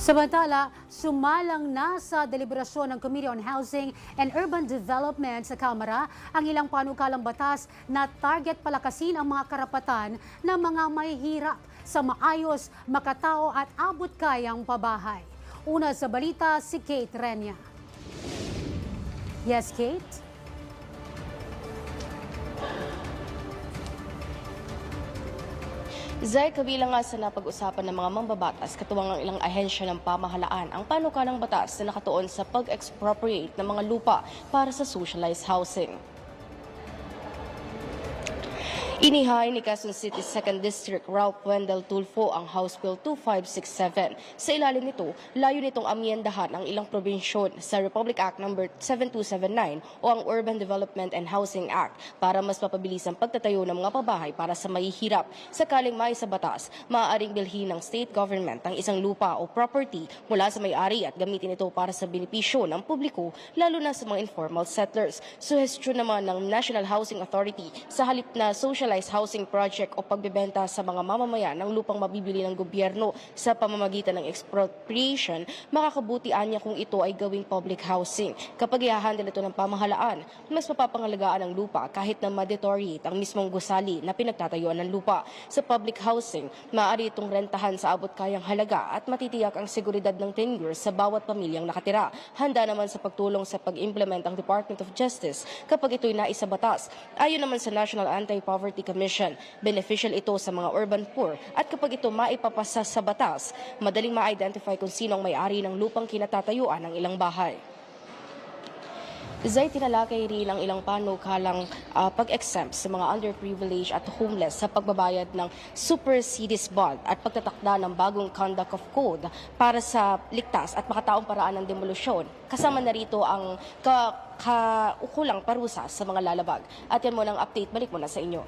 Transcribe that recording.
Samantala, sumalang na sa deliberasyon ng Committee on Housing and Urban Development sa Kamara ang ilang panukalang batas na target palakasin ang mga karapatan ng mga mahihirap sa maayos, makatao at abot kayang pabahay. Una sa balita, si Kate Renya. Yes, Kate? Zay, kabilang nga sa napag-usapan ng mga mambabatas, katuwang ang ilang ahensya ng pamahalaan ang panukalang batas na nakatuon sa pag-expropriate ng mga lupa para sa socialized housing. Inihay ni Quezon City 2nd District Ralph Wendell Tulfo ang House Bill 2567. Sa ilalim nito, layo nitong amyendahan ang ilang probinsyon sa Republic Act No. 7279 o ang Urban Development and Housing Act para mas mapabilis ang pagtatayo ng mga pabahay para sa mahihirap. Sakaling may sa batas, maaaring bilhin ng state government ang isang lupa o property mula sa may-ari at gamitin ito para sa benepisyo ng publiko lalo na sa mga informal settlers. Suhestyon naman ng National Housing Authority sa halip na socialized housing project o pagbebenta sa mga mamamayan ng lupang mabibili ng gobyerno sa pamamagitan ng expropriation, makakabutian niya kung ito ay gawing public housing. Kapag ihahandle ito ng pamahalaan, mas mapapangalagaan ang lupa kahit na ma-deteriorate ang mismong gusali na pinagtatayuan ng lupa. Sa public housing, maaari itong rentahan sa abot kayang halaga at matitiyak ang seguridad ng tenure sa bawat pamilyang nakatira. Handa naman sa pagtulong sa pag-implement ang Department of Justice kapag ito'y naisabatas. Ayon naman sa National Anti-Poverty Commission, beneficial ito sa mga urban poor at kapag ito maipapasa sa batas, madaling ma-identify kung sino ang may-ari ng lupang kinatatayuan ng ilang bahay. Zay tinalakay rin ang ilang panukalang ah, pag-exempt sa mga underprivileged at homeless sa pagbabayad ng supersedes bond at pagtatakda ng bagong conduct of code para sa ligtas at makataong paraan ng demolusyon. Kasama na rito ang ka kaukulang parusa sa mga lalabag. At yan mo ng update, balik mo na sa inyo.